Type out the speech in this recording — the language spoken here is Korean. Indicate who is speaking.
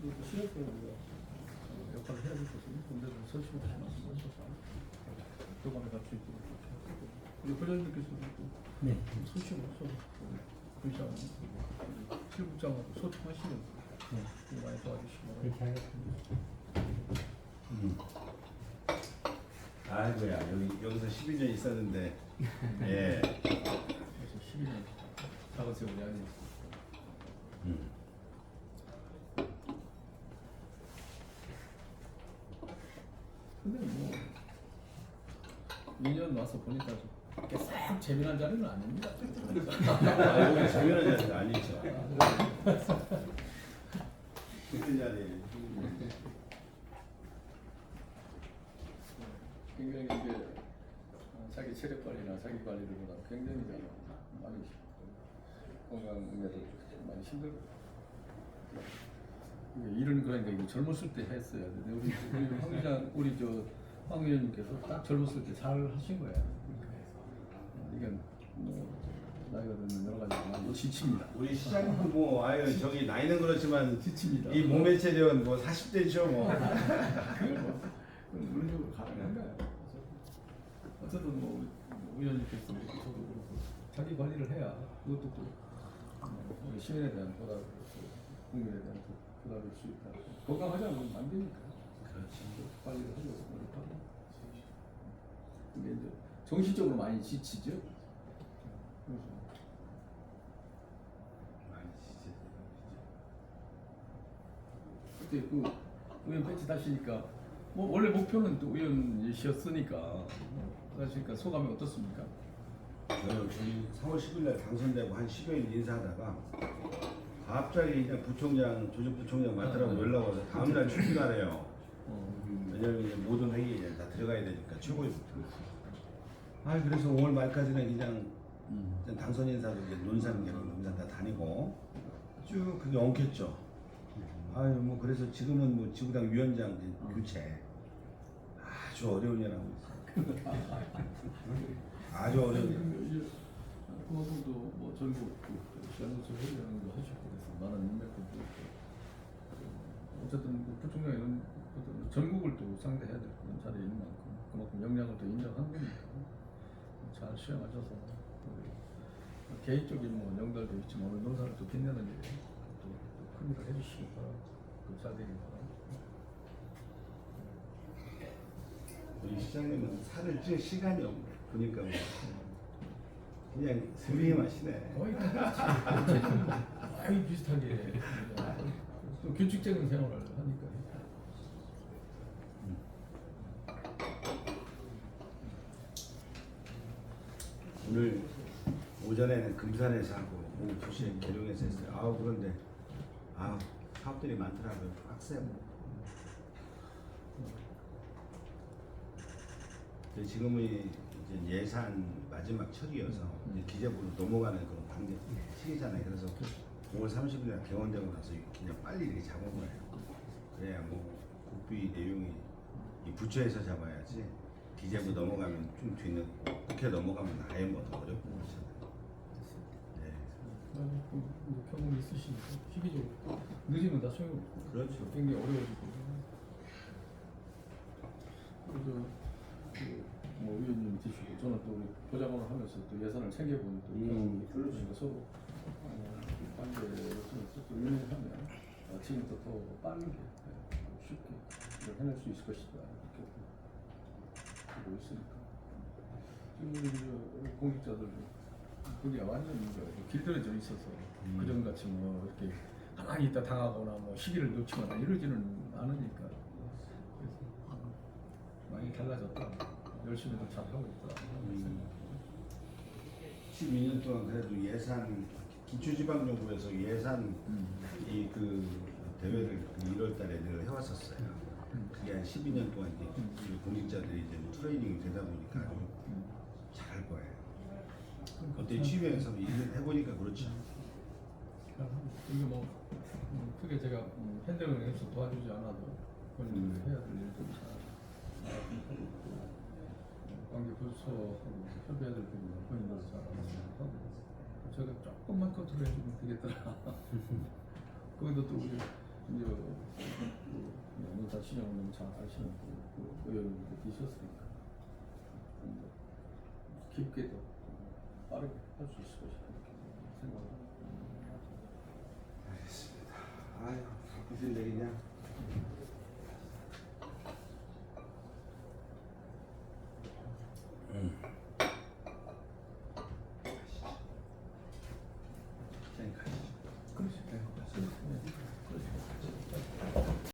Speaker 1: 또 시력도 우리가 어, 역할을 해야 될 것은 군대도 설치고 말씀하셔서 교관에 같이 있고 우리 부장님께서도 또
Speaker 2: 네.
Speaker 1: 소식으로서 군장 필국장하고 소통하시는
Speaker 2: 네.
Speaker 1: 많이 도와주시고
Speaker 2: 그렇게 하겠습니다.
Speaker 3: 음. 아이고야 여기 여기서 12년 있었는데 예.
Speaker 1: 그래서 12년 작은 세월이 아니에요.
Speaker 3: 음.
Speaker 1: 근데 뭐 2년 와서 보니까 좀 이렇게 싹 재미난 자리는 아닙니다.
Speaker 3: 아, 여기 재미난 자리 아니죠. 그때 자리.
Speaker 1: 굉장히 이제 어, 자기 체력 관리나 자기 관리를 보다 굉장히 좀 많이 건강에도 많이 힘들고 일은 그러니까 이거 젊었을 때 했어야 되는데 우리 우리 황 기장 우리 저 황 의원님께서 딱 젊었을 때 잘 하신 거예요. 어, 이게 뭐 나이가 들면 여러 가지 많이 지칩니다.
Speaker 3: 우리 시장님도 뭐 아유 저기 나이는 그렇지만
Speaker 1: 지칩니다.
Speaker 3: 이 몸의 체력은 뭐 40대죠 뭐.
Speaker 1: 그걸 뭐 그건 물리적으로 가능한. 그래서 어쨌든 뭐 의원님께서 저도 그렇고 자기 관리를 해야 그것도 또 어, 우리 시민에 대한 보답, 또 국민에 대한 또 보답일 수 있다. 건강하지 않으면 안 되니까.
Speaker 3: 그렇지.
Speaker 1: 관리를 하려고 이제 정신적으로 많이 지치죠. 그래서
Speaker 3: 많이 진짜.
Speaker 1: 그때 그 의원 배치 다시니까 뭐 원래 목표는 또 의원이셨으니까 그러니까 소감이 어떻습니까?
Speaker 3: 저는 저희 3월 10일 날 당선되고 한 10여일 인사하다가 갑자기 그냥 부총장, 조직부총장 맡으라고 연락 와서 다음날 출근하래요.
Speaker 1: 어,
Speaker 3: 왜냐면 이제 모든 회의에 다 들어가야 되니까 최고위부터. 아 그래서 5월 말까지는 그냥
Speaker 1: 음.
Speaker 3: 그냥 당선 인사도 이제 논산, 논산 다 다니고 쭉 그게 엉켰죠. 아유 뭐 그래서 지금은 뭐 지구당 위원장 이제 교체 아주 어려운 일 하고 있어요. 아주 어려운 일.
Speaker 1: 그분도 뭐 전국 시장에서 회의하는 거 그래서 많은 인맥도 있고 어쨌든 그 부총장 이런 전국을 또 상대해야 될 그런 자리에 있는 만큼 그만큼 역량을 또 인정한 거니까 잘 수행하셔서 개인적인 뭐 영달도 있지만 오늘 농사를 또 빛내는 일에 또, 또 큰일을 해주시기 바랍니다. 그잘 되길 바랍니다.
Speaker 3: 우리 시장님은 살을 찔 시간이 없네. 보니까 뭐 그냥 스리만 하시네.
Speaker 1: 거의 다 거의 비슷하게 또 규칙적인 생활을 하니까
Speaker 3: 오늘 오전에는 금산에서 하고 오늘 2시에 계룡에서 했어요. 아우 그런데 아 사업들이 많더라고요. 빡세고. 근데 지금은 이제 예산 마지막 철이어서 이제 기재부로 넘어가는 그런 단계 시기잖아요. 그래서 5월 30일 날 개원되고 나서 그냥 빨리 이렇게 잡은 거예요. 그래야 뭐 국비 내용이 이 부처에서 잡아야지 기재부 넘어가면 좀 뒤 는 국회 넘어가면 아예 뭐더 어렵고 그렇잖아요. 네.
Speaker 1: 아니, 그, 뭐 경험이 있으시니까 시기적으로 늦으면 다 소용없고
Speaker 3: 그렇죠.
Speaker 1: 굉장히 어려워지고 그래서 그뭐 의원님 드시고 저는 또 우리 보좌관을 하면서 또 예산을 챙겨보니 또
Speaker 3: 음,
Speaker 1: 그러니까 서로 어, 관계를 또 유연하면 지금부터 더 빠르게 네, 쉽게 이걸 해낼 수 있을 것이다 이렇게 보고 있으니까 공직자들 그게 완전 이제 길들여져 있어서
Speaker 3: 음.
Speaker 1: 그전같이 뭐 이렇게 가만히 있다 당하거나 뭐 시기를 놓치거나 이러지는 않으니까 그래서 많이 달라졌다 열심히도 잘 하고 있다
Speaker 3: 음. 12년 동안 그래도 예산 기초지방정부에서 예산
Speaker 1: 음.
Speaker 3: 이그 대회를 그 1월달에 늘 해왔었어요. 그게 한 12년 동안 이제 우리 공직자들이 이제 뭐 트레이닝이 되다 보니까 아주
Speaker 1: 음.
Speaker 3: 잘할 거예요. 어때 취임해서 일을 해보니까 그렇죠.
Speaker 1: 이게 뭐 음, 크게 제가 음, 핸들링 해서 도와주지 않아도 본인들이 해야 될 일들을 잘 어, 관계 부처하고 협의해야 될 부분은 본인들이 잘 하고 제가 조금만 컨트롤 해주면 되겠더라 거기도 또 우리 이제 그 농사 시장을 너무 잘 아시는 그, 그 의원님도 계셨으니까 깊게 더 빠르게 할 수 있을 것이다 이렇게 생각을 합니다.
Speaker 3: 알겠습니다. 아유 무슨 얘기냐?